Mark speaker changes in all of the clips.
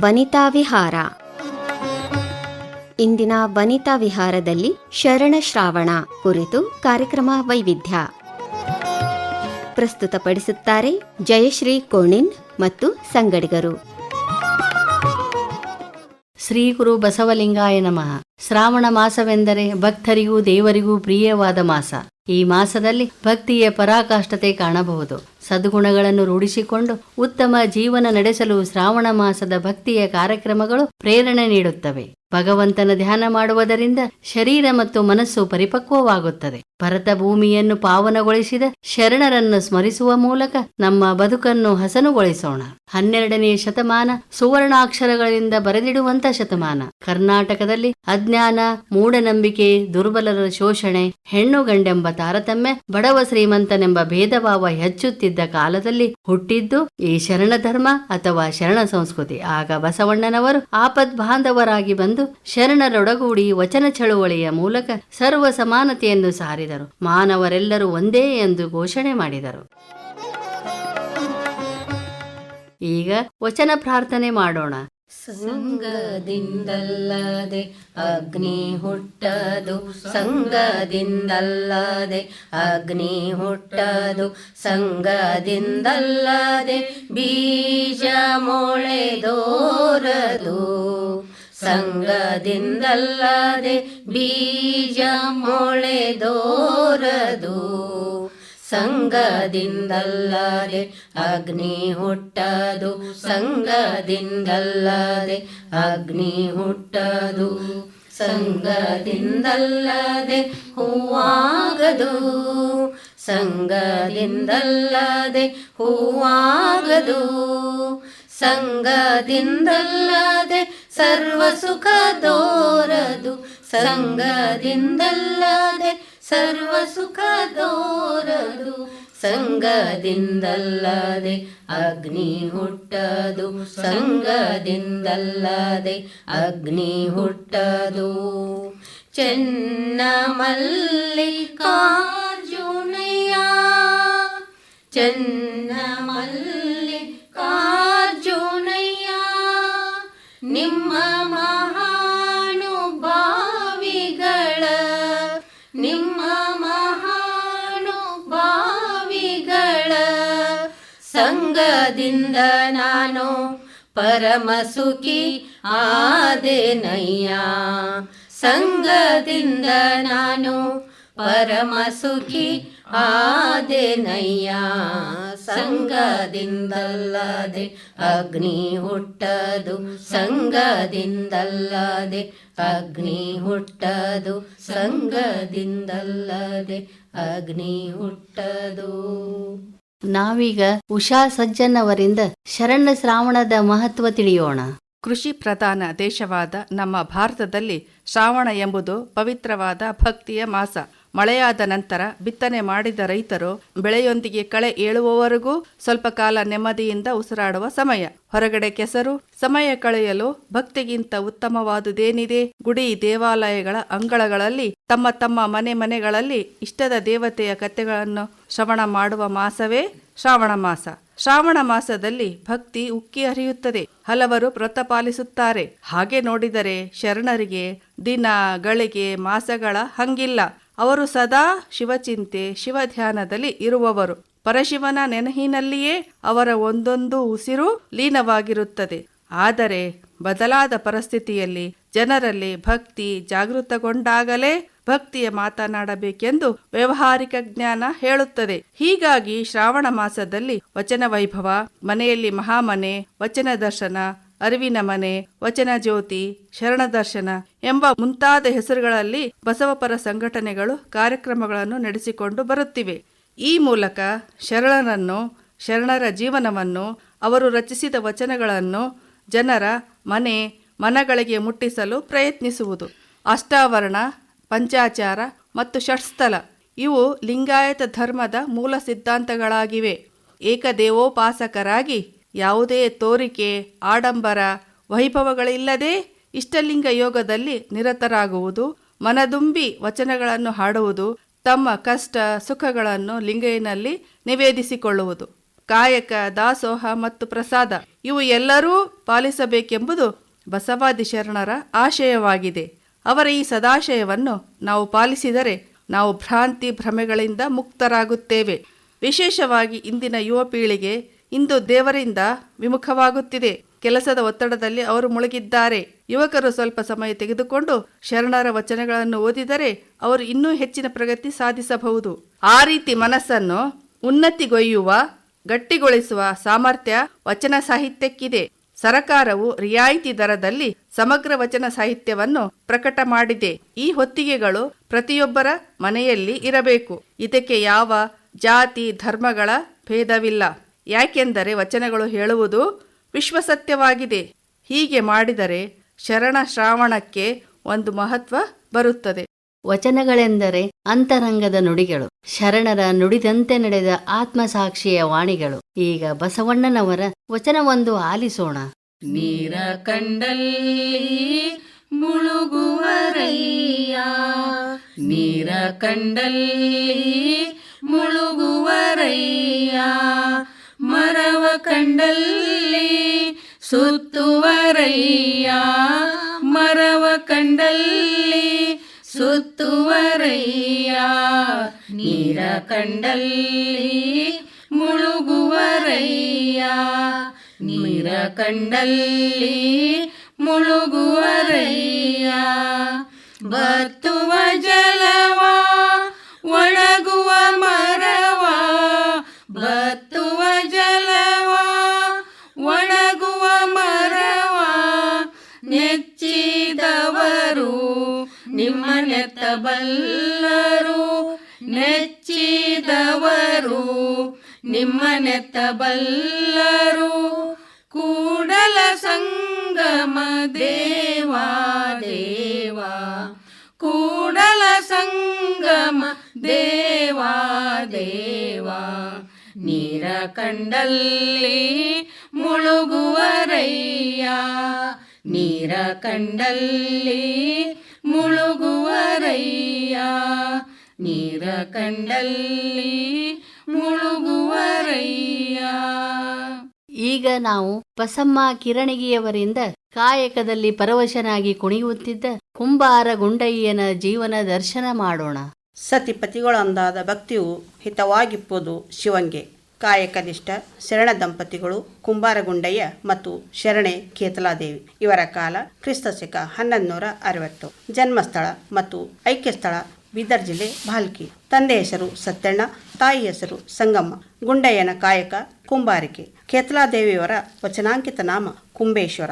Speaker 1: ವನಿತಾ ವಿಹಾರ. ಇಂದಿನ ವನಿತಾ ವಿಹಾರದಲ್ಲಿ ಶರಣ ಶ್ರಾವಣ ಕುರಿತು ಕಾರ್ಯಕ್ರಮ ವೈವಿಧ್ಯ. ಪ್ರಸ್ತುತಪಡಿಸುತ್ತಾರೆ ಜಯಶ್ರೀ ಕೋಣಿನ್ ಮತ್ತು ಸಂಗಡಿಗರು.
Speaker 2: ಶ್ರೀ ಗುರು ಬಸವಲಿಂಗಾಯ ನಮಃ. ಶ್ರಾವಣ ಮಾಸವೆಂದರೆ ಭಕ್ತರಿಗೂ ದೇವರಿಗೂ ಪ್ರಿಯವಾದ ಮಾಸ. ಈ ಮಾಸದಲ್ಲಿ ಭಕ್ತಿಯ ಪರಾಕಾಷ್ಠತೆ ಕಾಣಬಹುದು. ಸದ್ಗುಣಗಳನ್ನು ರೂಢಿಸಿಕೊಂಡು ಉತ್ತಮ ಜೀವನ ನಡೆಸಲು ಶ್ರಾವಣ ಮಾಸದ ಭಕ್ತಿಯ ಕಾರ್ಯಕ್ರಮಗಳು ಪ್ರೇರಣೆ ನೀಡುತ್ತವೆ. ಭಗವಂತನ ಧ್ಯಾನ ಮಾಡುವುದರಿಂದ ಶರೀರ ಮತ್ತು ಮನಸ್ಸು ಪರಿಪಕ್ವವಾಗುತ್ತದೆ. ಭರತ ಭೂಮಿಯನ್ನು ಪಾವನಗೊಳಿಸಿದ ಶರಣರನ್ನು ಸ್ಮರಿಸುವ ಮೂಲಕ ನಮ್ಮ ಬದುಕನ್ನು ಹಸನುಗೊಳಿಸೋಣ. ಹನ್ನೆರಡನೆಯ ಶತಮಾನ ಸುವರ್ಣಾಕ್ಷರಗಳಿಂದ ಬರೆದಿಡುವಂತ ಶತಮಾನ. ಕರ್ನಾಟಕದಲ್ಲಿ ಅಜ್ಞಾನ, ಮೂಢನಂಬಿಕೆ, ದುರ್ಬಲರ ಶೋಷಣೆ, ಹೆಣ್ಣು ಗಂಡೆಂಬ ತಾರತಮ್ಯ, ಬಡವ ಶ್ರೀಮಂತನೆಂಬ ಭೇದಭಾವ ಹೆಚ್ಚುತ್ತಿದ್ದ ಕಾಲದಲ್ಲಿ ಹುಟ್ಟಿದ್ದು ಈ ಶರಣ ಧರ್ಮ ಅಥವಾ ಶರಣ ಸಂಸ್ಕೃತಿ. ಆಗ ಬಸವಣ್ಣನವರು ಆಪದ್ ಬಾಂಧವರಾಗಿ ಬಂದು ಶರಣರೊಡಗೂಡಿ ವಚನ ಚಳುವಳಿಯ ಮೂಲಕ ಸರ್ವ ಸಮಾನತೆಯನ್ನು ಸಾರಿದರು. ಮಾನವರೆಲ್ಲರೂ ಒಂದೇ ಎಂದು ಘೋಷಣೆ ಮಾಡಿದರು. ಈಗ ವಚನ ಪ್ರಾರ್ಥನೆ ಮಾಡೋಣ. ಸಂಗದಿಂದಲ್ಲದೆ ಅಗ್ನಿ ಹುಟ್ಟದು. ಸಂಗದಿಂದಲ್ಲದೆ ಅಗ್ನಿ ಹುಟ್ಟದು. ಸಂಗದಿಂದಲ್ಲದೆ ಬೀಜ ಮೊಳೆದೋರದು ಸಂಗದಿಂದಲ್ಲದೆ ಬೀಜ ಮೊಳೆದೋರದು. ಸಂಗದಿಂದಲ್ಲದೆ ಅಗ್ನಿ ಹುಟ್ಟದು. ಸಂಗದಿಂದಲ್ಲದೆ ಅಗ್ನಿ ಹುಟ್ಟದು. ಸಂಗದಿಂದಲ್ಲದೆ ಹೂವಾಗದು. ಸಂಗದಿಂದಲ್ಲದೆ ಹೂವಾಗದು. ಸಂಗದಿಂದಲ್ಲದೆ ಸರ್ವ ಸುಖ ದೋರದು ಸಂಗದಿಂದಲ್ಲದೆ ಸರ್ವ ಸುಖ ದೋರದು ಸಂಗದಿಂದಲ್ಲದೆ ಅಗ್ನಿ ಹುಟ್ಟದು ಸಂಗದಿಂದಲ್ಲದೆ ಅಗ್ನಿ ಹುಟ್ಟದು. ಚೆನ್ನ ಮಲ್ಲಿಕಾರ್ಜುನಯ್ಯ ಚೆನ್ನ ಮಲ್ಲಿಕಾರ್ಜುನಯ್ಯ ನಿಮ್ಮ ಮಹಾನುಭಾವಿಗಳ ನಿಮ್ಮ ಮಹಾನುಭಾವಿಗಳ ಸಂಗದಿಂದ ನಾನು ಪರಮ ಸುಖಿ ಆದೆನಯ್ಯ. ಸಂಗದಿಂದ ನಾನು ಪರಮ ಸುಖಿ ಆದೆನಯ್ಯ. ಸಂಗದಿಂದಲ್ಲದೆ ಅಗ್ನಿ ಹುಟ್ಟದು. ಸಂಗದಿಂದಲ್ಲದೆ ಅಗ್ನಿ ಹುಟ್ಟದು. ಸಂಗದಿಂದಲ್ಲದೆ ಅಗ್ನಿ ಹುಟ್ಟದು. ನಾವೀಗ ಉಷಾ ಸಜ್ಜನವರಿಂದ ಶರಣ ಶ್ರಾವಣದ ಮಹತ್ವ ತಿಳಿಯೋಣ.
Speaker 3: ಕೃಷಿ ಪ್ರಧಾನ ದೇಶವಾದ ನಮ್ಮ ಭಾರತದಲ್ಲಿ ಶ್ರಾವಣ ಎಂಬುದು ಪವಿತ್ರವಾದ ಭಕ್ತಿಯ ಮಾಸ. ಮಳೆಯಾದ ನಂತರ ಬಿತ್ತನೆ ಮಾಡಿದ ರೈತರು ಬೆಳೆಯೊಂದಿಗೆ ಕಳೆ ಏಳುವವರೆಗೂ ಸ್ವಲ್ಪ ಕಾಲ ನೆಮ್ಮದಿಯಿಂದ ಉಸಿರಾಡುವ ಸಮಯ. ಹೊರಗಡೆ ಕೆಸರು, ಸಮಯ ಕಳೆಯಲು ಭಕ್ತಿಗಿಂತ ಉತ್ತಮವಾದುದೇನಿದೆ? ಗುಡಿ, ದೇವಾಲಯಗಳ ಅಂಗಳಗಳಲ್ಲಿ, ತಮ್ಮ ತಮ್ಮ ಮನೆ ಮನೆಗಳಲ್ಲಿ ಇಷ್ಟದ ದೇವತೆಯ ಕಥೆಗಳನ್ನು ಶ್ರವಣ ಮಾಡುವ ಮಾಸವೇ ಶ್ರಾವಣ ಮಾಸ. ಶ್ರಾವಣ ಮಾಸದಲ್ಲಿ ಭಕ್ತಿ ಉಕ್ಕಿ ಹರಿಯುತ್ತದೆ. ಹಲವರು ವ್ರತ ಪಾಲಿಸುತ್ತಾರೆ. ಹಾಗೆ ನೋಡಿದರೆ ಶರಣರಿಗೆ ದಿನ, ಗಳಿಗೆ, ಮಾಸಗಳ ಹಂಗಿಲ್ಲ. ಅವರು ಸದಾ ಶಿವಚಿಂತೆ, ಶಿವಧ್ಯಾನದಲ್ಲಿ ಇರುವವರು. ಪರಶಿವನ ನೆನಹಿನಲ್ಲಿಯೇ ಅವರ ಒಂದೊಂದು ಉಸಿರು ಲೀನವಾಗಿರುತ್ತದೆ. ಆದರೆ ಬದಲಾದ ಪರಿಸ್ಥಿತಿಯಲ್ಲಿ ಜನರಲ್ಲಿ ಭಕ್ತಿ ಜಾಗೃತಗೊಂಡಾಗಲೇ ಭಕ್ತಿಯ ಮಾತನಾಡಬೇಕೆಂದು ವ್ಯವಹಾರಿಕ ಜ್ಞಾನ ಹೇಳುತ್ತದೆ. ಹೀಗಾಗಿ ಶ್ರಾವಣ ಮಾಸದಲ್ಲಿ ವಚನ ವೈಭವ, ಮನೆಯಲ್ಲಿ ಮಹಾಮನೆ, ವಚನ ದರ್ಶನ ಅರಿವಿನ ಮನೆ, ವಚನ ಜ್ಯೋತಿ, ಶರಣ ದರ್ಶನ ಎಂಬ ಮುಂತಾದ ಹೆಸರುಗಳಲ್ಲಿ ಬಸವಪರ ಸಂಘಟನೆಗಳು ಕಾರ್ಯಕ್ರಮಗಳನ್ನು ನಡೆಸಿಕೊಂಡು ಬರುತ್ತಿವೆ. ಈ ಮೂಲಕ ಶರಣರನ್ನು ಶರಣರ ಜೀವನವನ್ನು, ಅವರು ರಚಿಸಿದ ವಚನಗಳನ್ನು ಜನರ ಮನೆ, ಮನಗಳಿಗೆ ಮುಟ್ಟಿಸಲು ಪ್ರಯತ್ನಿಸುವುದು. ಅಷ್ಟಾವರಣ, ಪಂಚಾಚಾರ ಮತ್ತು ಷಟ್ಸ್ಥಲ ಇವು ಲಿಂಗಾಯತ ಧರ್ಮದ ಮೂಲ ಸಿದ್ಧಾಂತಗಳಾಗಿವೆ. ಏಕದೇವೋಪಾಸಕರಾಗಿ ಯಾವುದೇ ತೋರಿಕೆ, ಆಡಂಬರ, ವೈಭವಗಳಿಲ್ಲದೆ ಇಷ್ಟಲಿಂಗ ಯೋಗದಲ್ಲಿ ನಿರತರಾಗುವುದು, ಮನದುಂಬಿ ವಚನಗಳನ್ನು ಹಾಡುವುದು, ತಮ್ಮ ಕಷ್ಟ, ಸುಖಗಳನ್ನು ಲಿಂಗಯ್ಯನಲ್ಲಿ ನಿವೇದಿಸಿಕೊಳ್ಳುವುದು. ಕಾಯಕ, ದಾಸೋಹ ಮತ್ತು ಪ್ರಸಾದ ಇವು ಎಲ್ಲರೂ ಪಾಲಿಸಬೇಕೆಂಬುದು ಬಸವಾದಿ ಶರಣರ ಆಶಯವಾಗಿದೆ. ಅವರ ಈ ಸದಾಶಯವನ್ನು ನಾವು ಪಾಲಿಸಿದರೆ ನಾವು ಭ್ರಾಂತಿ ಭ್ರಮೆಗಳಿಂದ ಮುಕ್ತರಾಗುತ್ತೇವೆ. ವಿಶೇಷವಾಗಿ ಇಂದಿನ ಯುವ ಪೀಳಿಗೆ ಇಂದು ದೇವರಿಂದ ವಿಮುಖವಾಗುತ್ತಿದೆ. ಕೆಲಸದ ಒತ್ತಡದಲ್ಲಿ ಅವರು ಮುಳುಗಿದ್ದಾರೆ. ಯುವಕರು ಸ್ವಲ್ಪ ಸಮಯ ತೆಗೆದುಕೊಂಡು ಶರಣರ ವಚನಗಳನ್ನು ಓದಿದರೆ ಅವರು ಇನ್ನೂ ಹೆಚ್ಚಿನ ಪ್ರಗತಿ ಸಾಧಿಸಬಹುದು. ಆ ರೀತಿ ಮನಸ್ಸನ್ನು ಉನ್ನತಿಗೊಯ್ಯುವ, ಗಟ್ಟಿಗೊಳಿಸುವ ಸಾಮರ್ಥ್ಯ ವಚನ ಸಾಹಿತ್ಯಕ್ಕಿದೆ. ಸರಕಾರವು ರಿಯಾಯಿತಿ ದರದಲ್ಲಿ ಸಮಗ್ರ ವಚನ ಸಾಹಿತ್ಯವನ್ನು ಪ್ರಕಟ ಮಾಡಿದೆ. ಈ ಹೊತ್ತಿಗೆಗಳು ಪ್ರತಿಯೊಬ್ಬರ ಮನೆಯಲ್ಲಿ ಇರಬೇಕು. ಇದಕ್ಕೆ ಯಾವ ಜಾತಿ, ಧರ್ಮಗಳ ಭೇದವಿಲ್ಲ. ಯಾಕೆಂದರೆ ವಚನಗಳು ಹೇಳುವುದು ವಿಶ್ವಸತ್ಯವಾಗಿದೆ. ಹೀಗೆ ಮಾಡಿದರೆ ಶರಣ ಶ್ರಾವಣಕ್ಕೆ ಒಂದು ಮಹತ್ವ ಬರುತ್ತದೆ.
Speaker 4: ವಚನಗಳೆಂದರೆ ಅಂತರಂಗದ ನುಡಿಗಳು ಶರಣರ ನುಡಿದಂತೆ ನಡೆದ ಆತ್ಮಸಾಕ್ಷಿಯ ವಾಣಿಗಳು. ಈಗ ಬಸವಣ್ಣನವರ ವಚನವೊಂದು ಆಲಿಸೋಣ.
Speaker 5: ನೀರ ಕಂಡಲ್ಲಿ ಮುಳುಗುವರಯ್ಯ. ನೀರ ಕಂಡಲ್ಲಿ ಮುಳುಗುವರಯ್ಯ. ಮರವ ಕಂಡಲ್ಲಿ ಸುತ್ತುವರಯ್ಯ ಮರವ ಕಂಡಲ್ಲಿ ಸುತ್ತುವರಯ್ಯ ನೀರ ಕಂಡಲ್ಲಿ ಮುಳುಗುವರಯ್ಯ ನೀರ ಕಂಡಲ್ಲಿ ಮುಳುಗುವರಯ್ಯ ಬತ್ತುವ ಜಲವ ಒಣಗುವ ಮರವ ನೆತ್ತಬಲ್ಲರು, ನೆಚ್ಚಿದವರು, ನಿಮ್ಮ ನೆತ್ತಬಲ್ಲರು, ಕೂಡಲ ಸಂಗಮ ದೇವಾ ದೇವಾ, ಕೂಡಲ ಸಂಗಮ ದೇವಾ ದೇವಾ. ನೀರ ಕಂಡಲ್ಲಿ ಮುಳುಗುವರಯ್ಯ ನೀರ ಕಂಡಲ್ಲಿ ಮುಳುಗುವರಯ್ಯ. ನೀರ ಕಂಡಲ್ಲಿ ಮುಳುಗುವರಯ್ಯ.
Speaker 4: ಈಗ ನಾವು ಬಸಮ್ಮ ಕಿರಣಿಗಿಯವರಿಂದ ಕಾಯಕದಲ್ಲಿ ಪರವಶನಾಗಿ ಕುಣಿಯುತ್ತಿದ್ದ ಕುಂಬಾರ ಗುಂಡಯ್ಯನ ಜೀವನ ದರ್ಶನ ಮಾಡೋಣ.
Speaker 6: ಸತಿಪತಿಗಳೊಂದಾದ ಭಕ್ತಿಯು ಹಿತವಾಗಿಪ್ಪುದು ಶಿವಂಗೆ. ಕಾಯಕನಿಷ್ಠ ಶರಣ ದಂಪತಿಗಳು ಕುಂಬಾರಗುಂಡಯ್ಯ ಮತ್ತು ಶರಣೆ ಕೇತಲಾದೇವಿ. ಇವರ ಕಾಲ ಕ್ರಿಸ್ತಶಕ ಹನ್ನೊಂದು ನೂರ ಅರವತ್ತು. ಜನ್ಮಸ್ಥಳ ಮತ್ತು ಐಕ್ಯಸ್ಥಳ ಬೀದರ್ ಜಿಲ್ಲೆ ಭಾಲ್ಕಿ ತಂದೆ ಹೆಸರು ಸತ್ಯಣ್ಣ, ತಾಯಿ ಹೆಸರು ಸಂಗಮ್ಮ. ಗುಂಡಯ್ಯನ ಕಾಯಕ ಕುಂಬಾರಿಕೆ. ಕೇತಲಾದೇವಿಯವರ ವಚನಾಂಕಿತ ನಾಮ ಕುಂಬೇಶ್ವರ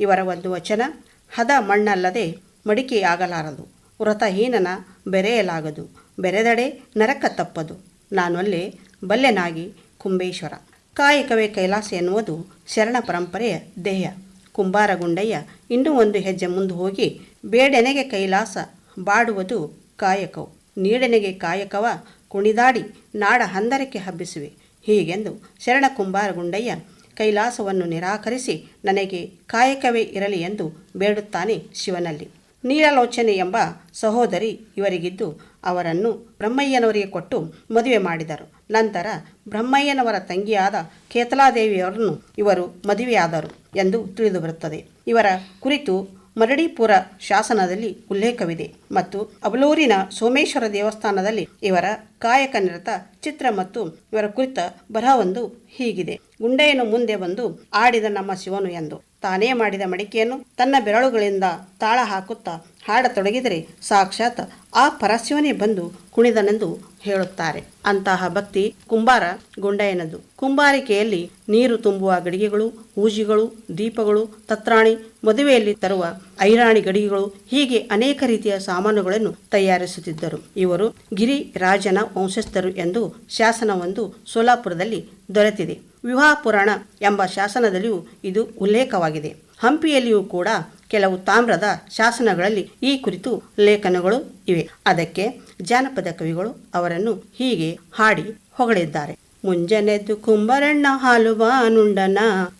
Speaker 6: ಇವರ ಒಂದು ವಚನ, ಹದ ಮಣ್ಣಲ್ಲದೆ ಮಡಿಕೆಯಾಗಲಾರದು. ವ್ರತಹೀನನ ಬೆರೆಯಲಾಗದು. ಬೆರೆದಡೆ ನರಕ ತಪ್ಪದು. ನಾನೊಲ್ಲೆ ಬಲ್ಲೆನಾಗಿ ಕುಂಬೇಶ್ವರ ಕಾಯಕವೇ ಕೈಲಾಸ ಎನ್ನುವುದು ಶರಣ ಪರಂಪರೆಯ ದೇಹ ಕುಂಬಾರಗುಂಡಯ್ಯ ಇನ್ನೂ ಒಂದು ಹೆಜ್ಜೆ ಮುಂದೆ ಹೋಗಿ ಬೇಡೆನೆಗೆ ಕೈಲಾಸ ಬಾಡುವುದು ಕಾಯಕವು. ನೀಡೆನೆಗೆ ಕಾಯಕವ ಕುಣಿದಾಡಿ ನಾಡ ಹಂದರಕ್ಕೆ ಹಬ್ಬಿಸುವೆ. ಹೀಗೆಂದು ಶರಣ ಕುಂಬಾರಗುಂಡಯ್ಯ ಕೈಲಾಸವನ್ನು ನಿರಾಕರಿಸಿ ನನಗೆ ಕಾಯಕವೇ ಇರಲಿ ಎಂದು ಬೇಡುತ್ತಾನೆ ಶಿವನಲ್ಲಿ. ನೀಲಲೋಚನೆ ಎಂಬ ಸಹೋದರಿ ಇವರಿಗಿದ್ದು ಅವರನ್ನು ಬ್ರಹ್ಮಯ್ಯನವರಿಗೆ ಕೊಟ್ಟು ಮದುವೆ ಮಾಡಿದರು. ನಂತರ ಬ್ರಹ್ಮಯ್ಯನವರ ತಂಗಿಯಾದ ಕೇತಲಾದೇವಿಯವರನ್ನು ಇವರು ಮದುವೆಯಾದರು ಎಂದು ತಿಳಿದುಬರುತ್ತದೆ. ಇವರ ಕುರಿತು ಮರಡಿಪುರ ಶಾಸನದಲ್ಲಿ ಉಲ್ಲೇಖವಿದೆ ಮತ್ತು ಅಬಲೂರಿನ ಸೋಮೇಶ್ವರ ದೇವಸ್ಥಾನದಲ್ಲಿ ಇವರ ಕಾಯಕ ನಿರತ ಚಿತ್ರ ಮತ್ತು ಇವರ ಕುರಿತ ಬರಹವೊಂದು ಹೀಗಿದೆ. ಗುಂಡೆಯನ್ನು ಮುಂದೆ ಬಂದು ಆಡಿದ ನಮ್ಮ ಶಿವನು ಎಂದು ತಾನೇ ಮಾಡಿದ ಮಡಿಕೆಯನ್ನು ತನ್ನ ಬೆರಳುಗಳಿಂದ ತಾಳ ಹಾಕುತ್ತಾ ಹಾಡತೊಡಗಿದರೆ ಸಾಕ್ಷಾತ್ ಆ ಪರಶಿವನೇ ಬಂದು ಕುಣಿದನೆಂದು ಹೇಳುತ್ತಾರೆ. ಅಂತಹ ಭಕ್ತಿ ಕುಂಬಾರ ಗುಂಡಯ್ಯನದು ಕುಂಬಾರಿಕೆಯಲ್ಲಿ ನೀರು ತುಂಬುವ ಗಡಿಗೆಗಳು, ಊಜಿಗಳು, ದೀಪಗಳು, ತತ್ರಾಣಿ ಮದುವೆಯಲ್ಲಿ ತರುವ ಐರಾಣಿ ಗಡಿಗೆಗಳು, ಹೀಗೆ ಅನೇಕ ರೀತಿಯ ಸಾಮಾನುಗಳನ್ನು ತಯಾರಿಸುತ್ತಿದ್ದರು. ಇವರು ಗಿರಿ ರಾಜನ ವಂಶಸ್ಥರು ಎಂದು ಶಾಸನವೊಂದು ಸೋಲಾಪುರದಲ್ಲಿ ದೊರೆತಿದೆ. ವಿವಾಹ ಪುರಾಣ ಎಂಬ ಶಾಸನದಲ್ಲಿಯೂ ಇದು ಉಲ್ಲೇಖವಾಗಿದೆ. ಹಂಪಿಯಲ್ಲಿಯೂ ಕೂಡ ಕೆಲವು ತಾಮ್ರದ ಶಾಸನಗಳಲ್ಲಿ ಈ ಕುರಿತು ಲೇಖನಗಳು ಇವೆ. ಅದಕ್ಕೆ ಜಾನಪದ ಕವಿಗಳು ಅವರನ್ನು ಹೀಗೆ ಹಾಡಿ ಹೊಗಳಿದ್ದಾರೆ. ಮುಂಜನೆದ್ದು ಕುಂಬರಣ್ಣ ಹಾಲುವ ನುಂಡನ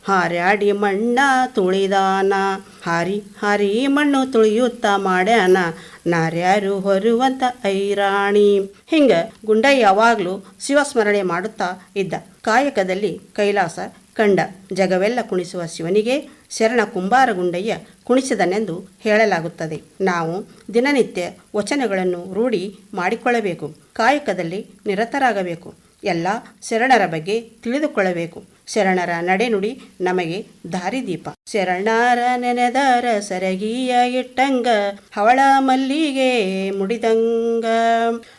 Speaker 6: ಹಾರ್ಯಾಡಿ ಮಣ್ಣ ತುಳಿದಾನ, ಹಾರಿ ಹಾರಿ ಮಣ್ಣು ತುಳಿಯುತ್ತಾ ಮಾಡ್ಯಾನ ನಾರ್ಯಾರು ಹೊರುವಂತ ಐರಾಣಿ. ಹಿಂಗ ಗುಂಡಯ್ಯ ಯಾವಾಗಲೂ ಶಿವಸ್ಮರಣೆ ಮಾಡುತ್ತಾ ಇದ್ದ. ಕಾಯಕದಲ್ಲಿ ಕೈಲಾಸ ಕಂಡ ಜಗವೆಲ್ಲ ಕುಣಿಸುವ ಶಿವನಿಗೆ ಶರಣ ಕುಂಬಾರಗುಂಡಯ್ಯ ಕುಣಿಸಿದನೆಂದು ಹೇಳಲಾಗುತ್ತದೆ. ನಾವು ದಿನನಿತ್ಯ ವಚನಗಳನ್ನು ರೂಢಿ ಮಾಡಿಕೊಳ್ಳಬೇಕು. ಕಾಯಕದಲ್ಲಿ ನಿರತರಾಗಬೇಕು. ಎಲ್ಲ ಶರಣರ ಬಗ್ಗೆ ತಿಳಿದುಕೊಳ್ಳಬೇಕು. ಶರಣರ ನಡೆನುಡಿ ನಮಗೆ ದಾರಿದೀಪ. ಶರಣರ ನೆನೆದರ ಸರಗಿಯ ಇಟ್ಟಂಗ, ಹವಳ ಮಲ್ಲಿಗೆ ಮುಡಿದಂಗ.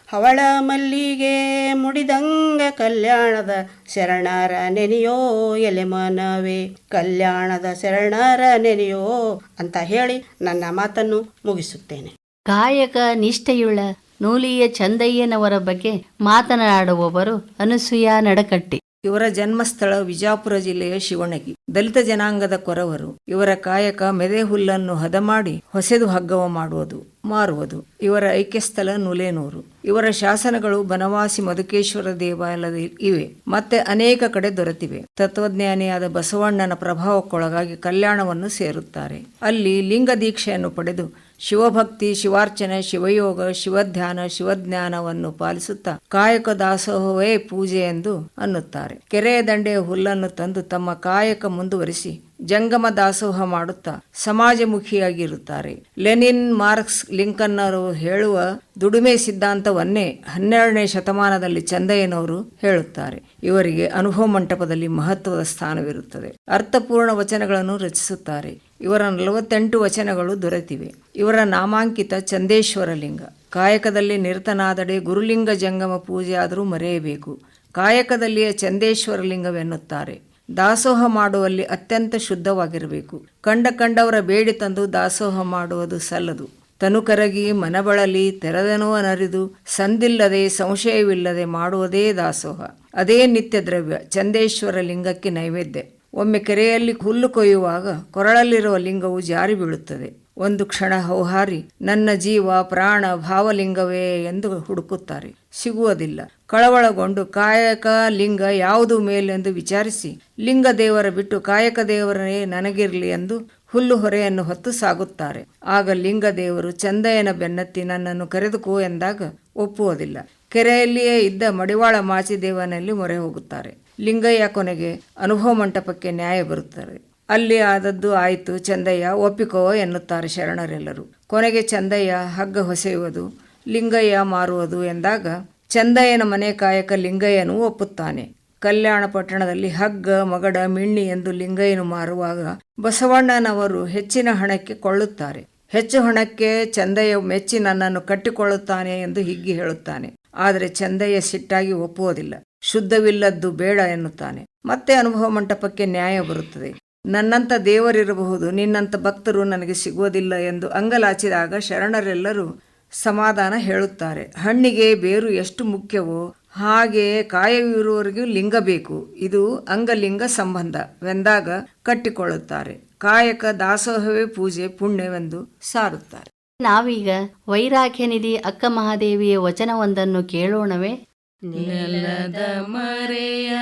Speaker 6: ಹವಳ ಮಲ್ಲಿಗೆ ಮುಡಿದಂಗ ಕಲ್ಯಾಣದ ಶರಣರ ನೆನೆಯೋ ಎಲೆ ಮನವೇ. ಕಲ್ಯಾಣದ ಶರಣರ ನೆನೆಯೋ ಅಂತ ಹೇಳಿ ನನ್ನ ಮಾತನ್ನು ಮುಗಿಸುತ್ತೇನೆ.
Speaker 4: ಗಾಯಕ ನಿಷ್ಠೆಯುಳ್ಳ ನೂಲಿಯ ಚಂದಯ್ಯನವರ ಬಗ್ಗೆ ಮಾತನಾಡುವವರು ಅನಸೂಯ ನಡಕಟ್ಟಿ.
Speaker 7: ಇವರ ಜನ್ಮಸ್ಥಳ ವಿಜಾಪುರ ಜಿಲ್ಲೆಯ ಶಿವಣಗಿ. ದಲಿತ ಜನಾಂಗದ ಕೊರವರು. ಇವರ ಕಾಯಕ ಮೆದೆ ಹುಲ್ಲನ್ನು ಹದ ಮಾಡಿ ಹೊಸೆದು ಹಗ್ಗವ ಮಾಡುವುದು, ಮಾರುವುದು. ಇವರ ಐಕ್ಯಸ್ಥಳ ನುಲೇನೂರು. ಇವರ ಶಾಸನಗಳು ಬನವಾಸಿ ಮಧುಕೇಶ್ವರ ದೇವಾಲಯದ ಇವೆ. ಮತ್ತೆ ಅನೇಕ ಕಡೆ ದೊರೆತಿವೆ. ತತ್ವಜ್ಞಾನಿಯಾದ ಬಸವಣ್ಣನ ಪ್ರಭಾವಕ್ಕೊಳಗಾಗಿ ಕಲ್ಯಾಣವನ್ನು ಸೇರುತ್ತಾರೆ. ಅಲ್ಲಿ ಲಿಂಗ ದೀಕ್ಷೆಯನ್ನು ಪಡೆದು ಶಿವಭಕ್ತಿ, ಶಿವಾರ್ಚನೆ, ಶಿವಯೋಗ, ಶಿವಧ್ಯಾನ, ಶಿವಜ್ಞಾನವನ್ನು ಪಾಲಿಸುತ್ತಾ ಕಾಯಕ ದಾಸೋಹವೇ ಪೂಜೆ ಎಂದು ಅನ್ನುತ್ತಾರೆ. ಕೆರೆಯ ದಂಡೆಯ ಹುಲ್ಲನ್ನು ತಂದು ತಮ್ಮ ಕಾಯಕ ಮುಂದುವರಿಸಿ ಜಂಗಮ ದಾಸೋಹ ಮಾಡುತ್ತಾ ಸಮಾಜಮುಖಿಯಾಗಿರುತ್ತಾರೆ. ಲೆನಿನ್, ಮಾರ್ಕ್ಸ್, ಲಿಂಕನ್ನರು ಹೇಳುವ ದುಡಿಮೆ ಸಿದ್ಧಾಂತವನ್ನೇ ಹನ್ನೆರಡನೇ ಶತಮಾನದಲ್ಲಿ ಚಂದಯ್ಯನವರು ಹೇಳುತ್ತಾರೆ. ಇವರಿಗೆ ಅನುಭವ ಮಂಟಪದಲ್ಲಿ ಮಹತ್ವದ ಸ್ಥಾನವಿರುತ್ತದೆ. ಅರ್ಥಪೂರ್ಣ ವಚನಗಳನ್ನು ರಚಿಸುತ್ತಾರೆ. ಇವರ ನಲವತ್ತೆಂಟು ವಚನಗಳು ದೊರೆತಿವೆ. ಇವರ ನಾಮಾಂಕಿತ ಚಂದೇಶ್ವರ ಲಿಂಗ ಕಾಯಕದಲ್ಲಿ ನಿರತನಾದಡೆ ಗುರುಲಿಂಗ ಜಂಗಮ ಪೂಜೆ ಆದರೂ ಮರೆಯಬೇಕು. ಕಾಯಕದಲ್ಲಿಯೇ ಚಂದೇಶ್ವರ ಲಿಂಗವೆನ್ನುತ್ತಾರೆ ದಾಸೋಹ ಮಾಡುವಲ್ಲಿ ಅತ್ಯಂತ ಶುದ್ಧವಾಗಿರಬೇಕು. ಕಂಡ ಕಂಡವರ ಬೇಡಿ ತಂದು ದಾಸೋಹ ಮಾಡುವುದು ಸಲ್ಲದು. ತನು ಕರಗಿ ಮನಬಳಲಿ ತೆರೆದನೋ ನರಿದು ಸಂದಿಲ್ಲದೆ ಸಂಶಯವಿಲ್ಲದೆ ಮಾಡುವುದೇ ದಾಸೋಹ. ಅದೇ ನಿತ್ಯ ದ್ರವ್ಯ ಚಂದೇಶ್ವರ ಲಿಂಗಕ್ಕೆ ನೈವೇದ್ಯ. ಒಮ್ಮೆ ಕೆರೆಯಲ್ಲಿ ಹುಲ್ಲು ಕೊಯ್ಯುವಾಗ ಕೊರಳಲ್ಲಿರುವ ಲಿಂಗವು ಜಾರಿ ಬೀಳುತ್ತದೆ. ಒಂದು ಕ್ಷಣ ಹೌಹಾರಿ ನನ್ನ ಜೀವ ಪ್ರಾಣ ಭಾವಲಿಂಗವೇ ಎಂದು ಹುಡುಕುತ್ತಾರೆ. ಸಿಗುವುದಿಲ್ಲ. ಕಳವಳಗೊಂಡು ಕಾಯಕ ಲಿಂಗ ಯಾವುದು ಮೇಲೆಂದು ವಿಚಾರಿಸಿ, ಲಿಂಗ ದೇವರ ಬಿಟ್ಟು ಕಾಯಕ ದೇವರೇ ನನಗಿರಲಿ ಎಂದು ಹುಲ್ಲು ಹೊರೆಯನ್ನು ಹೊತ್ತು ಸಾಗುತ್ತಾರೆ. ಆಗ ಲಿಂಗ ದೇವರು ಚಂದಯ್ಯನ ಬೆನ್ನತ್ತಿ ನನ್ನನ್ನು ಕರೆದುಕೋ ಎಂದಾಗ ಒಪ್ಪುವುದಿಲ್ಲ. ಕೆರೆಯಲ್ಲಿಯೇ ಇದ್ದ ಮಡಿವಾಳ ಮಾಚಿದೇವನಲ್ಲಿ ಮೊರೆ ಹೋಗುತ್ತಾರೆ. ಲಿಂಗಯ್ಯ ಕೊನೆಗೆ ಅನುಭವ ಮಂಟಪಕ್ಕೆ ನ್ಯಾಯ ಬರುತ್ತಾರೆ. ಅಲ್ಲಿ ಆದದ್ದು ಆಯಿತು ಚಂದಯ್ಯ ಒಪ್ಪಿಕೋ ಎನ್ನುತ್ತಾರೆ ಶರಣರೆಲ್ಲರೂ. ಕೊನೆಗೆ ಚಂದಯ್ಯ ಹಗ್ಗ ಹೊಸೆಯುವುದು, ಲಿಂಗಯ್ಯ ಮಾರುವುದು ಎಂದಾಗ ಚಂದಯ್ಯನ ಮನೆ ಕಾಯಕ ಲಿಂಗಯ್ಯನು ಒಪ್ಪುತ್ತಾನೆ. ಕಲ್ಯಾಣ ಪಟ್ಟಣದಲ್ಲಿ ಹಗ್ಗ, ಮಗಡ, ಮಿಣ್ಣಿ ಎಂದು ಲಿಂಗಯ್ಯನು ಮಾರುವಾಗ ಬಸವಣ್ಣನವರು ಹೆಚ್ಚಿನ ಹಣಕ್ಕೆ ಕೊಳ್ಳುತ್ತಾರೆ. ಹೆಚ್ಚು ಹಣಕ್ಕೆ ಚಂದಯ್ಯ ಮೆಚ್ಚಿ ನನ್ನನ್ನು ಕಟ್ಟಿಕೊಳ್ಳುತ್ತಾನೆ ಎಂದು ಹಿಗ್ಗಿ ಹೇಳುತ್ತಾನೆ. ಆದರೆ ಚಂದಯ್ಯ ಸಿಟ್ಟಾಗಿ ಒಪ್ಪುವುದಿಲ್ಲ. ಶುದ್ಧವಿಲ್ಲದ್ದು ಬೇಡ ಎನ್ನುತ್ತಾನೆ. ಮತ್ತೆ ಅನುಭವ ಮಂಟಪಕ್ಕೆ ನ್ಯಾಯ ಬರುತ್ತದೆ. ನನ್ನಂಥ ದೇವರಿರಬಹುದು ನಿನ್ನಂಥ ಭಕ್ತರು ನನಗೆ ಸಿಗುವುದಿಲ್ಲ ಎಂದು ಅಂಗಲಾಚಿದಾಗ ಶರಣರೆಲ್ಲರೂ ಸಮಾಧಾನ ಹೇಳುತ್ತಾರೆ. ಹಣ್ಣಿಗೆ ಬೇರು ಎಷ್ಟು ಮುಖ್ಯವೋ ಹಾಗೆ ಕಾಯವಿರುವವರಿಗೂ ಲಿಂಗ ಬೇಕು. ಇದು ಅಂಗಲಿಂಗ ಸಂಬಂಧವೆಂದಾಗ ಕಟ್ಟಿಕೊಳ್ಳುತ್ತಾರೆ. ಕಾಯಕ ದಾಸೋಹವೇ ಪೂಜೆ ಪುಣ್ಯವೆಂದು ಸಾರುತ್ತಾರೆ.
Speaker 4: ನಾವೀಗ ವೈರಾಗ್ಯ ನಿಧಿ ಅಕ್ಕ ಮಹಾದೇವಿಯ ವಚನವೊಂದನ್ನು ಕೇಳೋಣವೇ?
Speaker 5: ನೆಲದ ಮರೆಯ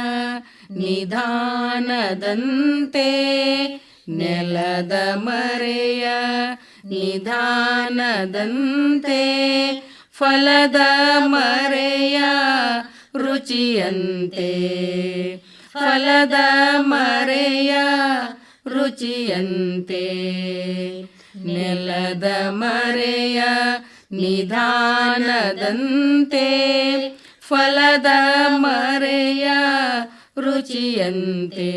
Speaker 5: ನಿಧಾನದಂತೆ, ನೆಲದ ಮರೆಯ ನಿಧಾನದಂತೆ, ಫಲದ ಮರೆಯ ರುಚಿಯಂತೆ, ಫಲದ ಮರೆಯ ರುಚಿಯಂತೆ, ನೆಲದ ಮರೆಯ ನಿಧಾನದಂತೆ ಫಲದ ಮರೆಯ ರುಚಿಯಂತೆ.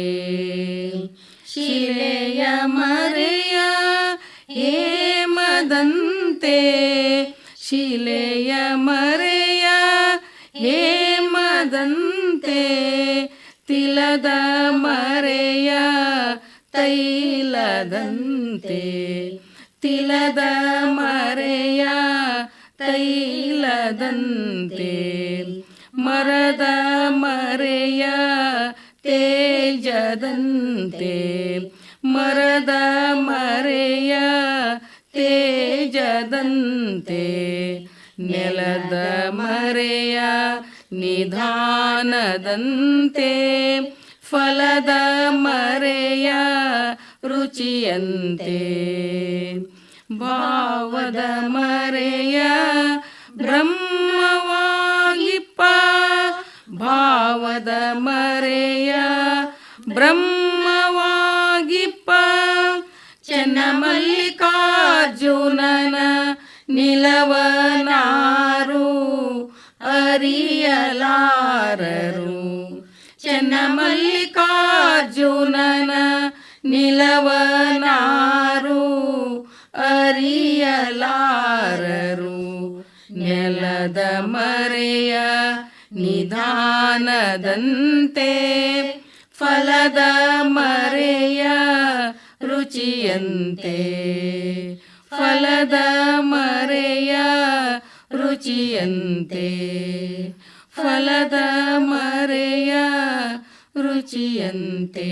Speaker 5: ಶಿಲೆಯ ಮರೆಯ ಹೇಮದಂತೆ. ಶಿಲೆಯ ಮರೆಯ ಹೇಮದಂತೆ. ತಿಲದ ಮರೆಯ ತೈಲದಂತೆ. ತಿಲದ ಮರೆಯ ತೈಲದಂತೆ. ಮರದ ಮರೆಯ ತೇಜದಂತೆ. ಮರದ ಮರೆಯ ತೇಜದಂತೆ. ನೆಲದ ಮರೆಯ ನಿಧಾನದಂತೆ. ಫಲದ ಮರೆಯ ರುಚಿಯಂತೆ. ಭಾವದ ಮರೆಯ ಬ್ರಹ್ಮವಾಗಿಪ್ಪ ಭಾವದ ಮರೆಯ ಬ್ರಹ್ಮವಾಗಿಪ್ಪ ಚನ್ನಮಲ್ಲಿಕಾರ್ಜುನನ ನಿಲವನಾರು ಅರಿಯಲಾರರು. ಚನ್ನಮಲ್ಲಿಕಾರ್ಜುನನ ನಿಲವನಾರು ಅರಿಯಲಾರರು. ನೆಲದ ಮರೆಯ ನಿಧಾನದಂತೆ ಫಲದ ಮರೆಯ ರುಚಿಯಂತೆ. ಫಲದ ಮರೆಯ ರುಚಿಯಂತೆ. ಫಲದ ಮರೆಯ ರುಚಿಯಂತೆ.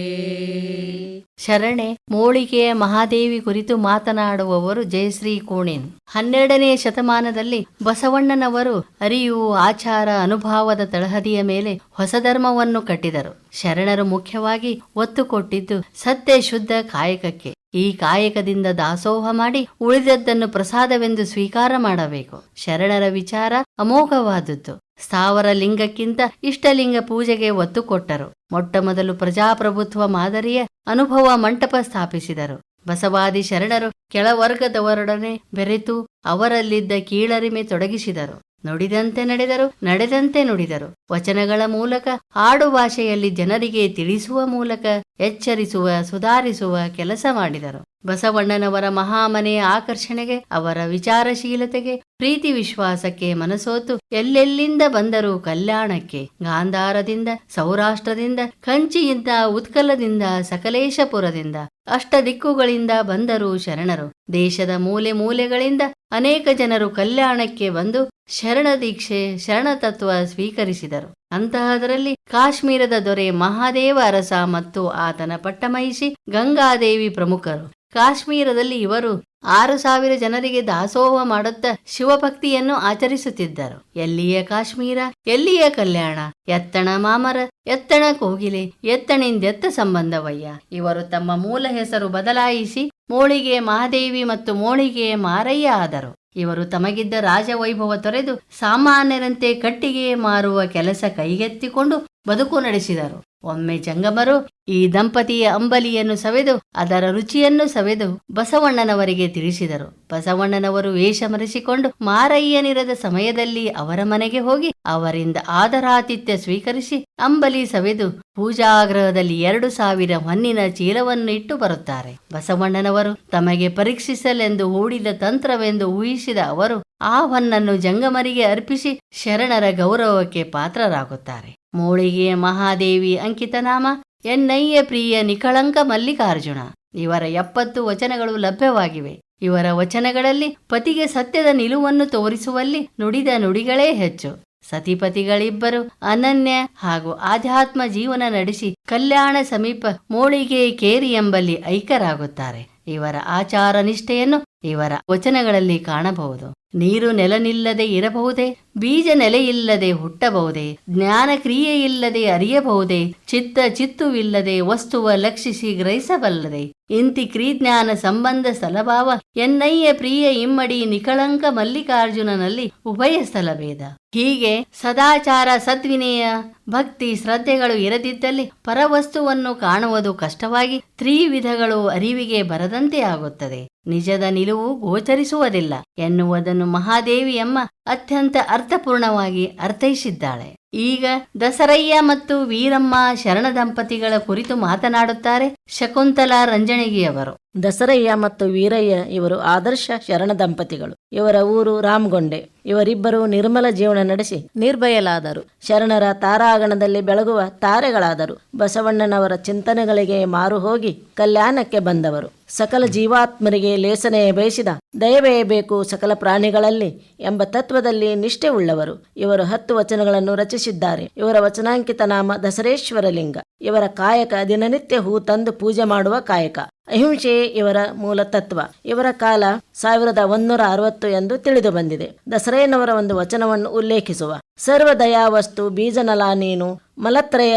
Speaker 4: ಶರಣೆ, ಮೋಳಿಗೆಯ ಮಹಾದೇವಿ ಕುರಿತು ಮಾತನಾಡುವವರು ಜಯಶ್ರೀ ಕೋಣೆನ್. ಹನ್ನೆರಡನೇ ಶತಮಾನದಲ್ಲಿ ಬಸವಣ್ಣನವರು ಅರಿವು ಆಚಾರ ಅನುಭಾವದ ತಳಹದಿಯ ಮೇಲೆ ಹೊಸ ಧರ್ಮವನ್ನು ಕಟ್ಟಿದರು. ಶರಣರು ಮುಖ್ಯವಾಗಿ ಒತ್ತು ಕೊಟ್ಟಿದ್ದು ಸತ್ಯ ಶುದ್ಧ ಕಾಯಕಕ್ಕೆ. ಈ ಕಾಯಕದಿಂದ ದಾಸೋಹ ಮಾಡಿ ಉಳಿದದ್ದನ್ನು ಪ್ರಸಾದವೆಂದು ಸ್ವೀಕಾರ ಮಾಡಬೇಕು. ಶರಣರ ವಿಚಾರ ಅಮೋಘವಾದದ್ದು. ಸ್ಥಾವರ ಲಿಂಗಕ್ಕಿಂತ ಇಷ್ಟಲಿಂಗ ಪೂಜೆಗೆ ಒತ್ತು ಕೊಟ್ಟರು. ಮೊಟ್ಟಮೊದಲು ಪ್ರಜಾಪ್ರಭುತ್ವ ಮಾದರಿಯ ಅನುಭವ ಮಂಟಪ ಸ್ಥಾಪಿಸಿದರು. ಬಸವಾದಿ ಶರಣರು ಕೆಳವರ್ಗದವರೊಡನೆ ಬೆರೆತು ಅವರಲ್ಲಿದ್ದ ಕೀಳರಿಮೆ ತೊಡಗಿಸಿದರು. ನುಡಿದಂತೆ ನಡೆದರು, ನಡೆದಂತೆ ನುಡಿದರು. ವಚನಗಳ ಮೂಲಕ, ಆಡು ಭಾಷೆಯಲ್ಲಿ ಜನರಿಗೆ ತಿಳಿಸುವ ಮೂಲಕ, ಎಚ್ಚರಿಸುವ, ಸುಧಾರಿಸುವ ಕೆಲಸ ಮಾಡಿದರು. ಬಸವಣ್ಣನವರ ಮಹಾಮನೆಯ ಆಕರ್ಷಣೆಗೆ, ಅವರ ವಿಚಾರಶೀಲತೆಗೆ, ಪ್ರೀತಿ ವಿಶ್ವಾಸಕ್ಕೆ ಮನಸೋತು. ಎಲ್ಲೆಲ್ಲಿಂದ ಬಂದರೂ ಕಲ್ಯಾಣಕ್ಕೆ, ಗಾಂಧಾರದಿಂದ, ಸೌರಾಷ್ಟ್ರದಿಂದ, ಕಂಚಿಯಿಂದ, ಉತ್ಕಲದಿಂದ, ಸಕಲೇಶಪುರದಿಂದ ಅಷ್ಟ ದಿಕ್ಕುಗಳಿಂದ ಬಂದರು ಶರಣರು. ದೇಶದ ಮೂಲೆ ಮೂಲೆಗಳಿಂದ ಅನೇಕ ಜನರು ಕಲ್ಯಾಣಕ್ಕೆ ಬಂದು ಶರಣ ದೀಕ್ಷೆ ಶರಣ ತತ್ವ ಸ್ವೀಕರಿಸಿದರು. ಅಂತಹದರಲ್ಲಿ ಕಾಶ್ಮೀರದ ದೊರೆ ಮಹಾದೇವ ಅರಸ ಮತ್ತು ಆತನ ಪಟ್ಟಮಹಿಷಿ ಗಂಗಾದೇವಿ ಪ್ರಮುಖರು. ಕಾಶ್ಮೀರದಲ್ಲಿ ಇವರು ಆರು ಸಾವಿರ ಜನರಿಗೆ ದಾಸೋಹ ಮಾಡುತ್ತಾ ಶಿವಭಕ್ತಿಯನ್ನು ಆಚರಿಸುತ್ತಿದ್ದರು. ಎಲ್ಲಿಯ ಕಾಶ್ಮೀರ? ಎಲ್ಲಿಯ ಕಲ್ಯಾಣ? ಎತ್ತಣ ಮಾಮರ, ಎತ್ತಣ ಕೋಗಿಲೆ, ಎತ್ತಣಿಂದೆತ್ತ ಸಂಬಂಧವಯ್ಯ. ಇವರು ತಮ್ಮ ಮೂಲ ಹೆಸರು ಬದಲಾಯಿಸಿ ಮೋಳಿಗೆ ಮಹಾದೇವಿ ಮತ್ತು ಮೋಳಿಗೆ ಮಾರಯ್ಯ ಆದರು. ಇವರು ತಮಗಿದ್ದ ರಾಜವೈಭವ ತೊರೆದು ಸಾಮಾನ್ಯರಂತೆ ಕಟ್ಟಿಗೆ ಮಾರುವ ಕೆಲಸ ಕೈಗೆತ್ತಿಕೊಂಡು ಬದುಕು ನಡೆಸಿದರು. ಒಮ್ಮೆ ಜಂಗಮರು ಈ ದಂಪತಿಯ ಅಂಬಲಿಯನ್ನು ಸವೆದು, ಅದರ ರುಚಿಯನ್ನು ಸವೆದು ಬಸವಣ್ಣನವರಿಗೆ ತಿಳಿಸಿದರು. ಬಸವಣ್ಣನವರು ವೇಷ ಮರೆಸಿಕೊಂಡು ಮಾರಯ್ಯನಿರದ ಸಮಯದಲ್ಲಿ ಅವರ ಮನೆಗೆ ಹೋಗಿ ಅವರಿಂದ ಆದರಾತಿಥ್ಯ ಸ್ವೀಕರಿಸಿ ಅಂಬಲಿ ಸವೆದು ಪೂಜಾಗ್ರಹದಲ್ಲಿ ಎರಡು ಸಾವಿರ ಹೊನ್ನಿನ ಚೀಲವನ್ನು ಇಟ್ಟು ಬರುತ್ತಾರೆ. ಬಸವಣ್ಣನವರು ತಮಗೆ ಪರೀಕ್ಷಿಸಲೆಂದು ಹೂಡಿದ ತಂತ್ರವೆಂದು ಊಹಿಸಿದ ಅವರು ಆ ಹೊನ್ನನ್ನು ಜಂಗಮರಿಗೆ ಅರ್ಪಿಸಿ ಶರಣರ ಗೌರವಕ್ಕೆ ಪಾತ್ರರಾಗುತ್ತಾರೆ. ಮೋಳಿಗೆ ಮಹಾದೇವಿ ಅಂಕಿತನಾಮ, ಎನ್ನಯ್ಯ ಪ್ರಿಯ ನಿಕಳಂಕ ಮಲ್ಲಿಕಾರ್ಜುನ. ಇವರ ಎಪ್ಪತ್ತು ವಚನಗಳು ಲಭ್ಯವಾಗಿವೆ. ಇವರ ವಚನಗಳಲ್ಲಿ ಪತಿಗೆ ಸತ್ಯದ ನಿಲುವನ್ನು ತೋರಿಸುವಲ್ಲಿ ನುಡಿದ ನುಡಿಗಳೇ ಹೆಚ್ಚು. ಸತಿಪತಿಗಳಿಬ್ಬರು ಅನನ್ಯ ಹಾಗೂ ಆಧ್ಯಾತ್ಮ ಜೀವನ ನಡೆಸಿ ಕಲ್ಯಾಣ ಸಮೀಪ ಮೋಳಿಗೆ ಕೇರಿ ಎಂಬಲ್ಲಿ ಐಕ್ಯರಾಗುತ್ತಾರೆ. ಇವರ ಆಚಾರ ನಿಷ್ಠೆಯನ್ನು ಇವರ ವಚನಗಳಲ್ಲಿ ಕಾಣಬಹುದು. ನೀರು ನೆಲನಿಲ್ಲದೆ ಇರಬಹುದೇ? ಬೀಜ ನೆಲೆಯಿಲ್ಲದೆ ಹುಟ್ಟಬಹುದೇ? ಜ್ಞಾನ ಕ್ರಿಯೆಯಿಲ್ಲದೆ ಅರಿಯಬಹುದೇ? ಚಿತ್ತ ಚಿತ್ತುವಿಲ್ಲದೆ ವಸ್ತುವ ಲಕ್ಷಿಸಿ ಗ್ರಹಿಸಬಲ್ಲದೆ? ಇಂತಿ ಕ್ರಿಜ್ಞಾನ ಸಂಬಂಧ ಸ್ಥಲಭಾವ ಎನ್ನಯ್ಯ ಪ್ರಿಯ ಇಮ್ಮಡಿ ನಿಕಳಂಕ ಮಲ್ಲಿಕಾರ್ಜುನನಲ್ಲಿ ಉಭಯ ಸ್ಥಲಭೇದ ಹೀಗೆ ಸದಾಚಾರ ಸದ್ವಿನಯ ಭಕ್ತಿ ಶ್ರದ್ಧೆಗಳು ಇರದಿದ್ದಲ್ಲಿ ಪರವಸ್ತುವನ್ನು ಕಾಣುವುದು ಕಷ್ಟವಾಗಿ ತ್ರಿವಿಧಗಳು ಅರಿವಿಗೆ ಬರದಂತೆ ಆಗುತ್ತದೆ. ನಿಜದ ನಿಲುವು ಗೋಚರಿಸುವುದಿಲ್ಲ. ಎನ್ನುವುದನ್ನು ಮಹಾದೇವಿಯಮ್ಮ ಅತ್ಯಂತ ಅರ್ಥಪೂರ್ಣವಾಗಿ ಅರ್ಥೈಸಿದ್ದಾಳೆ. ಈಗ ದಸರಯ್ಯ ಮತ್ತು ವೀರಮ್ಮ ಶರಣ ದಂಪತಿಗಳ ಕುರಿತು ಮಾತನಾಡುತ್ತಾರೆ ಶಕುಂತಲಾ ರಂಜನಗಿಯವರು
Speaker 8: ದಸರಯ್ಯ ಮತ್ತು ವೀರಯ್ಯ ಇವರು ಆದರ್ಶ ಶರಣ ದಂಪತಿಗಳು. ಇವರ ಊರು ರಾಮಗೊಂಡೆ. ಇವರಿಬ್ಬರು ನಿರ್ಮಲ ಜೀವನ ನಡೆಸಿ ನಿರ್ಭಯಲಾದರು. ಶರಣರ ತಾರಾಗಣದಲ್ಲಿ ಬೆಳಗುವ ತಾರೆಗಳಾದರು. ಬಸವಣ್ಣನವರ ಚಿಂತನೆಗಳಿಗೆ ಮಾರು ಹೋಗಿ ಕಲ್ಯಾಣಕ್ಕೆ ಬಂದವರು. ಸಕಲ ಜೀವಾತ್ಮರಿಗೆ ಲೇಸನೆ ಬಯಸಿದ ದಯವೇ ಬೇಕು ಸಕಲ ಪ್ರಾಣಿಗಳಲ್ಲಿ ಎಂಬ ತತ್ವದಲ್ಲಿ ನಿಷ್ಠೆ ಉಳ್ಳವರು. ಇವರು ಹತ್ತು ವಚನಗಳನ್ನು ರಚಿಸಿ ರಚಿಸಿದ್ದಾರೆ ಇವರ ವಚನಾಂಕಿತ ನಾಮ ದಸರೇಶ್ವರ ಲಿಂಗ ಇವರ ಕಾಯಕ ದಿನನಿತ್ಯ ಹೂ ತಂದು ಪೂಜೆ ಮಾಡುವ ಕಾಯಕ. ಅಹಿಂಸೆಯೇ ಇವರ ಮೂಲ ತತ್ವ. ಇವರ ಕಾಲ ಸಾವಿರದ ಒಂದೂರ ಅರವತ್ತು ಎಂದು ತಿಳಿದು ಬಂದಿದೆ. ದಸರೆಯನವರ ಒಂದು ವಚನವನ್ನು ಉಲ್ಲೇಖಿಸುವ. ಸರ್ವ ದಯಾವಸ್ತು ಬೀಜನಲ ನೀನು ಮಲತ್ರಯ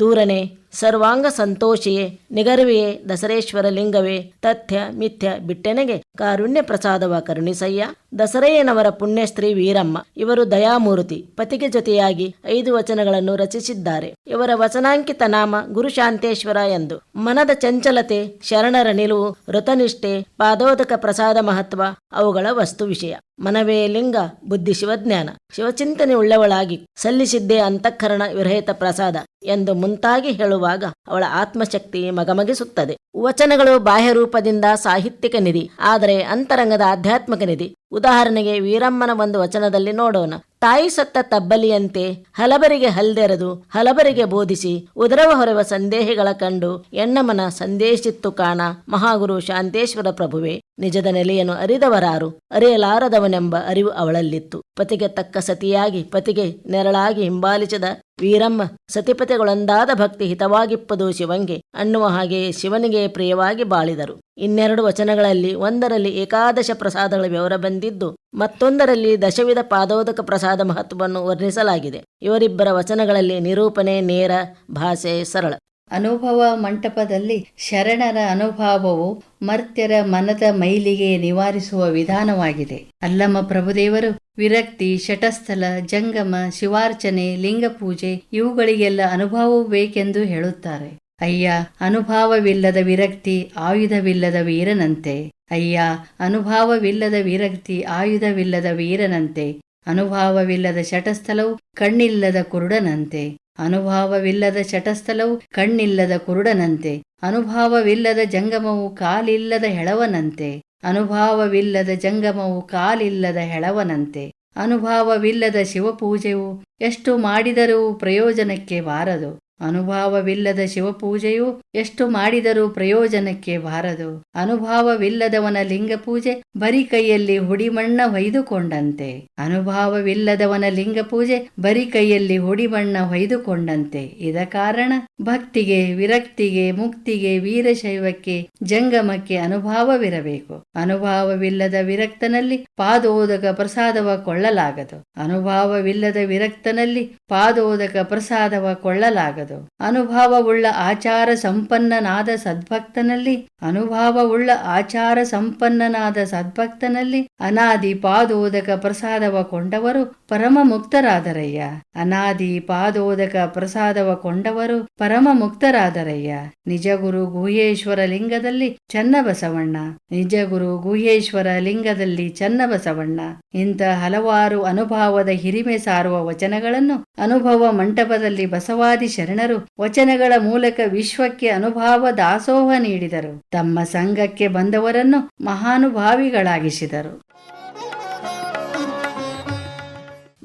Speaker 8: ದೂರನೆ. ಸರ್ವಾಂಗ ಸಂತೋಷಿಯೇ, ನಿಗರ್ವಿಯೇ, ದಸರೇಶ್ವರ ಲಿಂಗವೇ, ತಥ್ಯ, ಮಿಥ್ಯ, ಬಿಟ್ಟೆನೆಗೆ, ಕಾರುಣ್ಯ ಪ್ರಸಾದವ ಕರುಣಿಸಯ್ಯ, ದಸರೆಯನವರ ಪುಣ್ಯಸ್ತ್ರೀ ವೀರಮ್ಮ, ಇವರು ದಯಾಮೂರ್ತಿ, ಪತಿಗೆ ಜೊತೆಯಾಗಿ ಐದು ವಚನಗಳನ್ನು ರಚಿಸಿದ್ದಾರೆ. ಇವರ ವಚನಾಂಕಿತ ನಾಮ ಗುರುಶಾಂತೇಶ್ವರ ಎಂದು. ಮನದ ಚಂಚಲತೆ, ಶರಣರ ನಿಲುವು ಋತನಿಷ್ಠೆ ಪಾದೋದಕ ಪ್ರಸಾದ ಮಹತ್ವ, ಅವುಗಳ ವಸ್ತು ವಿಷಯ. ಮನವೇ ಲಿಂಗ, ಬುದ್ಧಿ ಶಿವಜ್ಞಾನ. ಶಿವಚಿಂತನೆ ಉಳ್ಳವಳಾಗಿ ಸಲ್ಲಿಸಿದ್ದೇ ಅಂತಃಕರಣ ವಿರಹಿತ ಪ್ರಸಾದ ಎಂದು ಮುಂತಾಗಿ ಹೇಳುವಾಗ ಅವಳ ಆತ್ಮಶಕ್ತಿ ಮಗಮಗಿಸುತ್ತದೆ. ವಚನಗಳು ಬಾಹ್ಯ ರೂಪದಿಂದ ಸಾಹಿತ್ಯಿಕ ನಿಧಿ, ಆದರೆ ಅಂತರಂಗದ ಆಧ್ಯಾತ್ಮಿಕ ನಿಧಿ. ಉದಾಹರಣೆಗೆ ವೀರಮ್ಮನ ಒಂದು ವಚನದಲ್ಲಿ ನೋಡೋಣ. ತಾಯಿ ಸತ್ತ ತಬ್ಬಲಿಯಂತೆ ಹಲಬರಿಗೆ ಹಲ್ದೆರೆದು ಹಲಬರಿಗೆ ಬೋಧಿಸಿ ಉದರವ ಹೊರವ ಸಂದೇಹಗಳ ಕಂಡು ಎಣ್ಣಮನ ಸಂದೇಶಿತ್ತು ಕಾಣ ಮಹಾಗುರು ಶಾಂತೇಶ್ವರ ಪ್ರಭುವೆ. ನಿಜದ ನೆಲೆಯನ್ನು ಅರಿದವರಾರು, ಅರಿಯಲಾರದವನೆಂಬ ಅರಿವು ಅವಳಲ್ಲಿತ್ತು. ಪತಿಗೆ ತಕ್ಕ ಸತಿಯಾಗಿ, ಪತಿಗೆ ನೆರಳಾಗಿ ಹಿಂಬಾಲಿಸಿದ ವೀರಮ್ಮ ಸತಿಪತಿಗಳೊಂದಾದ ಭಕ್ತಿ ಹಿತವಾಗಿಪ್ಪದು ಶಿವಂಗೆ, ಅನ್ನುವ ಹಾಗೆ ಶಿವನಿಗೆ ಪ್ರಿಯವಾಗಿ ಬಾಳಿದರು. ಇನ್ನೆರಡು ವಚನಗಳಲ್ಲಿ ಒಂದರಲ್ಲಿ ಏಕಾದಶ ಪ್ರಸಾದಗಳ ವಿವರ ಬಂದಿದ್ದು ಮತ್ತೊಂದರಲ್ಲಿ ದಶವಿಧ ಪಾದೋದಕ ಪ್ರಸಾದ ಮಹತ್ವವನ್ನು ವರ್ಣಿಸಲಾಗಿದೆ. ಇವರಿಬ್ಬರ ವಚನಗಳಲ್ಲಿ ನಿರೂಪಣೆ, ನೇರ, ಭಾಷೆ ಸರಳ.
Speaker 4: ಅನುಭವ ಮಂಟಪದಲ್ಲಿ ಶರಣರ ಅನುಭಾವವು ಮರ್ತ್ಯರ ಮನದ ಮೈಲಿಗೆ ನಿವಾರಿಸುವ ವಿಧಾನವಾಗಿದೆ. ಅಲ್ಲಮ್ಮ ಪ್ರಭುದೇವರು, ವಿರಕ್ತಿ, ಶಟಸ್ಥಲ, ಜಂಗಮ, ಶಿವಾರ್ಚನೆ ಲಿಂಗ ಪೂಜೆ ಇವುಗಳಿಗೆಲ್ಲ ಅನುಭವವೂ ಬೇಕೆಂದು ಹೇಳುತ್ತಾರೆ. ಅಯ್ಯ, ಅನುಭಾವವಿಲ್ಲದ ವಿರಕ್ತಿ ಆಯುಧವಿಲ್ಲದ ವೀರನಂತೆ. ಅಯ್ಯ, ಅನುಭಾವವಿಲ್ಲದ ವಿರಕ್ತಿ ಆಯುಧವಿಲ್ಲದ ವೀರನಂತೆ. ಅನುಭಾವವಿಲ್ಲದ ಶಟಸ್ಥಲವು ಕಣ್ಣಿಲ್ಲದ ಕುರುಡನಂತೆ. ಅನುಭಾವವಿಲ್ಲದ ಶಟಸ್ಥಲವು ಕಣ್ಣಿಲ್ಲದ ಕುರುಡನಂತೆ. ಅನುಭಾವವಿಲ್ಲದ ಜಂಗಮವು ಕಾಲಿಲ್ಲದ ಹೆಳವನಂತೆ. ಅನುಭಾವವಿಲ್ಲದ ಜಂಗಮವು ಕಾಲಿಲ್ಲದ ಹೆಳವನಂತೆ. ಅನುಭಾವವಿಲ್ಲದ ಶಿವಪೂಜೆಯು ಎಷ್ಟು ಮಾಡಿದರೂ ಪ್ರಯೋಜನಕ್ಕೆ ಬಾರದು. ಅನುಭವವಿಲ್ಲದ ಶಿವಪೂಜೆಯು ಎಷ್ಟು ಮಾಡಿದರೂ ಪ್ರಯೋಜನಕ್ಕೆ ಬಾರದು. ಅನುಭವವಿಲ್ಲದವನ ಲಿಂಗ ಪೂಜೆ ಬರಿ ಕೈಯಲ್ಲಿ ಹುಡಿಮಣ್ಣ ಹೊಯ್ದುಕೊಂಡಂತೆ. ಅನುಭವವಿಲ್ಲದವನ ಲಿಂಗ ಪೂಜೆ ಬರಿ ಕೈಯಲ್ಲಿ ಹುಡಿಮಣ್ಣ ಹೊಯ್ದುಕೊಂಡಂತೆ. ಇದ ಕಾರಣ ಭಕ್ತಿಗೆ, ವಿರಕ್ತಿಗೆ, ಮುಕ್ತಿಗೆ, ವೀರಶೈವಕ್ಕೆ, ಜಂಗಮಕ್ಕೆ ಅನುಭವವಿರಬೇಕು. ಅನುಭವವಿಲ್ಲದ ವಿರಕ್ತನಲ್ಲಿ ಪಾದೋದಕ ಪ್ರಸಾದವ ಕೊಳ್ಳಲಾಗದು. ಅನುಭವವಿಲ್ಲದ ವಿರಕ್ತನಲ್ಲಿ ಪಾದೋದಕ ಪ್ರಸಾದವ ಕೊಳ್ಳಲಾಗದು. ಅನುಭವವುಳ್ಳ ಆಚಾರ ಸಂಪನ್ನನಾದ ಸದ್ಭಕ್ತನಲ್ಲಿ, ಅನುಭವವುಳ್ಳ ಆಚಾರ ಸಂಪನ್ನನಾದ ಸದ್ಭಕ್ತನಲ್ಲಿ ಅನಾದಿ ಪಾದೋದಕ ಪ್ರಸಾದವ ಕೊಂಡವರು ಪರಮ ಮುಕ್ತರಾದರಯ್ಯ ಅನಾದಿ ಪಾದೋದಕ ಪ್ರಸಾದವ ಕೊಂಡವರು ಪರಮ ಮುಕ್ತರಾದರಯ್ಯ ನಿಜಗುರು ಗುಹೇಶ್ವರ ಲಿಂಗದಲ್ಲಿ ಚನ್ನಬಸವಣ್ಣ. ನಿಜಗುರು ಗುಹೇಶ್ವರ ಲಿಂಗದಲ್ಲಿ ಚನ್ನಬಸವಣ್ಣ. ಇಂಥ ಹಲವಾರು ಅನುಭವದ ಹಿರಿಮೆ ಸಾರುವ ವಚನಗಳನ್ನು ಅನುಭವ ಮಂಟಪದಲ್ಲಿ ಬಸವಾದಿ ಶರಣರು ವಚನಗಳ ಮೂಲಕ ವಿಶ್ವಕ್ಕೆ ಅನುಭಾವ ದಾಸೋಹ ನೀಡಿದರು. ತಮ್ಮ ಸಂಘಕ್ಕೆ ಬಂದವರನ್ನು ಮಹಾನುಭಾವಿಗಳಾಗಿಸಿದರು.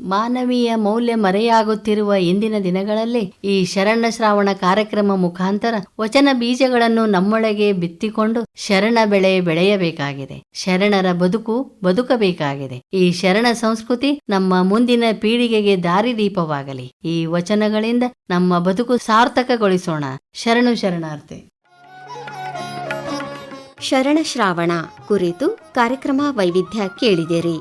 Speaker 4: ಮಾನವೀಯ ಮೌಲ್ಯ ಮರೆಯಾಗುತ್ತಿರುವ ಇಂದಿನ ದಿನಗಳಲ್ಲಿ ಈ ಶರಣ ಶ್ರಾವಣ ಕಾರ್ಯಕ್ರಮ ಮುಖಾಂತರ ವಚನ ಬೀಜಗಳನ್ನು ನಮ್ಮೊಳಗೆ ಬಿತ್ತಿಕೊಂಡು ಶರಣ ಬೆಳೆ ಬೆಳೆಯಬೇಕಾಗಿದೆ. ಶರಣರ ಬದುಕು ಬದುಕಬೇಕಾಗಿದೆ. ಈ ಶರಣ ಸಂಸ್ಕೃತಿ ನಮ್ಮ ಮುಂದಿನ ಪೀಳಿಗೆಗೆ ದಾರಿದೀಪವಾಗಲಿ. ಈ ವಚನಗಳಿಂದ ನಮ್ಮ ಬದುಕು ಸಾರ್ಥಕಗೊಳಿಸೋಣ. ಶರಣು ಶರಣಾರ್ಥಿ.
Speaker 1: ಶರಣ ಶ್ರಾವಣ ಕುರಿತು ಕಾರ್ಯಕ್ರಮ ವೈವಿಧ್ಯ ಕೇಳಿದಿರಿ.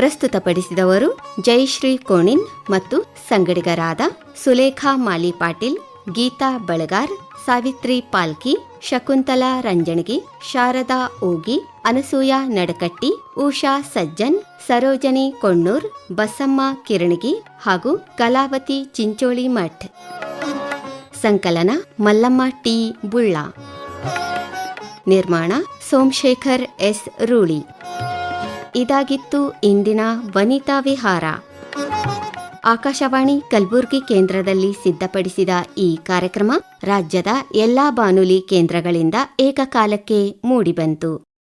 Speaker 1: ಪ್ರಸ್ತುತಪಡಿಸಿದವರು ಜಯಶ್ರೀ ಕೋಣಿನ್ ಮತ್ತು ಸಂಗಡಿಗರಾದ ಸುಲೇಖಾ ಮಾಲಿ ಪಾಟೀಲ್, ಗೀತಾ ಬಳಗಾರ್, ಸಾವಿತ್ರಿ ಪಾಲ್ಕಿ, ಶಕುಂತಲಾ ರಂಜಣಗಿ, ಶಾರದಾ ಓಗಿ, ಅನಸೂಯ ನಡಕಟ್ಟಿ, ಉಷಾ ಸಜ್ಜನ್, ಸರೋಜನಿ ಕೊಣ್ಣೂರ್, ಬಸಮ್ಮ ಕಿರಣಗಿ ಹಾಗೂ ಕಲಾವತಿ ಚಿಂಚೋಳಿ ಮಠ್. ಸಂಕಲನ ಮಲ್ಲಮ್ಮ ಟಿ. ಬುಳ್ಳ. ನಿರ್ಮಾಣ ಸೋಮಶೇಖರ್ ಎಸ್. ರೂಳಿ. ಇದಾಗಿತ್ತು ಇಂದಿನ ವನಿತಾ ವಿಹಾರ. ಆಕಾಶವಾಣಿ ಕಲಬುರಗಿ ಕೇಂದ್ರದಲ್ಲಿ ಸಿದ್ಧಪಡಿಸಿದ ಈ ಕಾರ್ಯಕ್ರಮ ರಾಜ್ಯದ ಎಲ್ಲಾ ಬಾನುಲಿ ಕೇಂದ್ರಗಳಿಂದ ಏಕಕಾಲಕ್ಕೆ ಮೂಡಿಬಂತು.